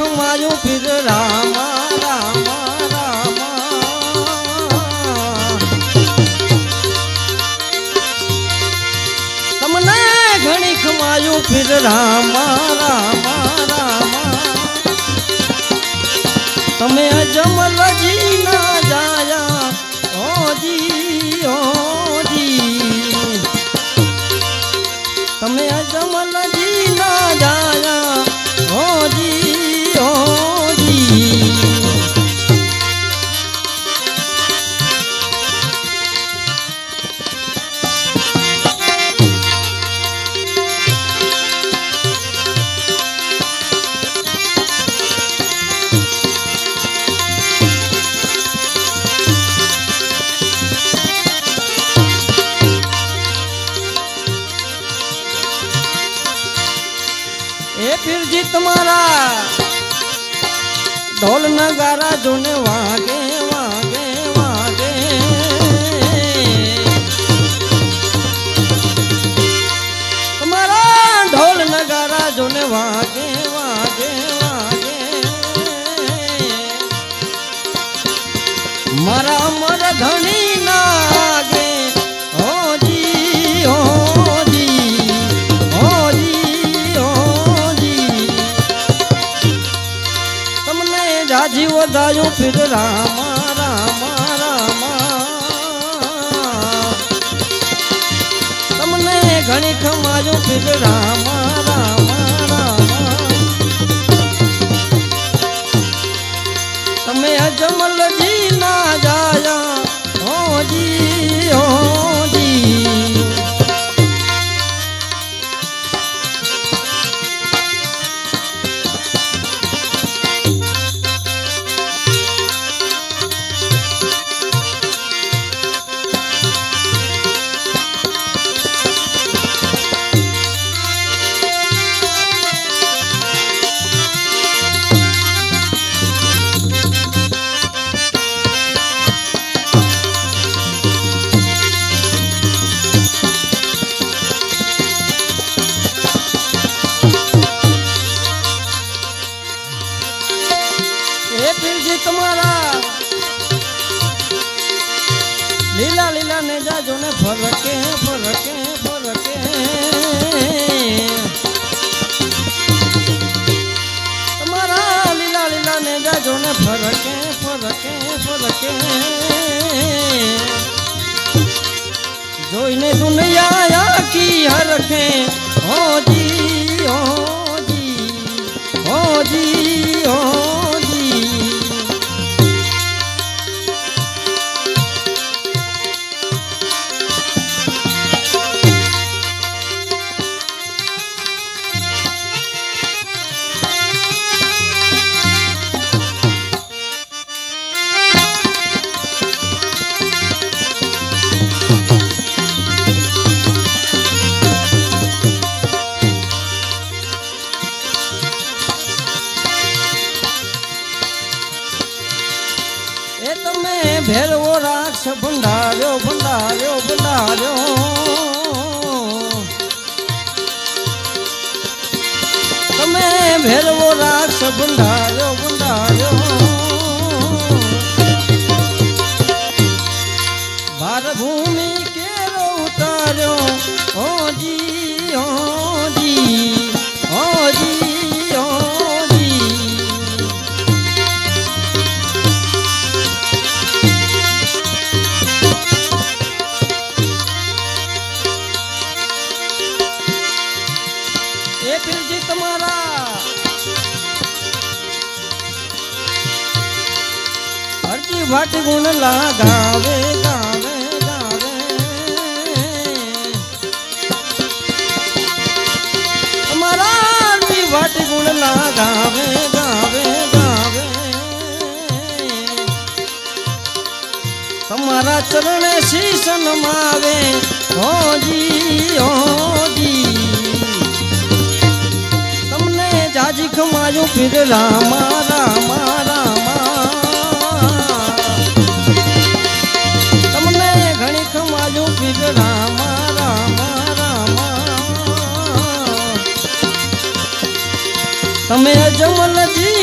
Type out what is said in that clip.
ખમાયું ફિર રામા રામા રામા. તમને ઘણી ખમાયું ફિર રામા રામા રામા. તમે ઢોલ નગારા જોને વાગે વાગે વાગે. મારા ઢોલ નગારા જોને વાગે વાગે વાગે. મારા મર ધણી તમને જાજી વધાયું ફિર રામ રામ રામ. તમને ઘણી ખમાયું રામ રામા રામા. એ પીરજી તમારા. લીલા લીલા ને જાજો ને ફરકે ફરકે ફરકે. તમારા લીલા લીલા ને જાજો ને ફરકે ફરકે ફરકે. જોઈને દુનિયા આખી હરખે હોજી હોજી ભેરવો રાક્ષ ભંડાર્યો ભંડાર્યો ભંડાર્યો. તમે ભેરવો રાક્ષ ભંડાર્યો. હરજી ભાટ ગુણ લાગાવે, ગાવે ગાવે. તમારા હરજી ભાટ ગુણ લાગાવે, ગાવે ગાવે. તમારા ચરણે શીશન માવે, હોજી તમને જાજી ખમાયું રામા રામા રામા તમે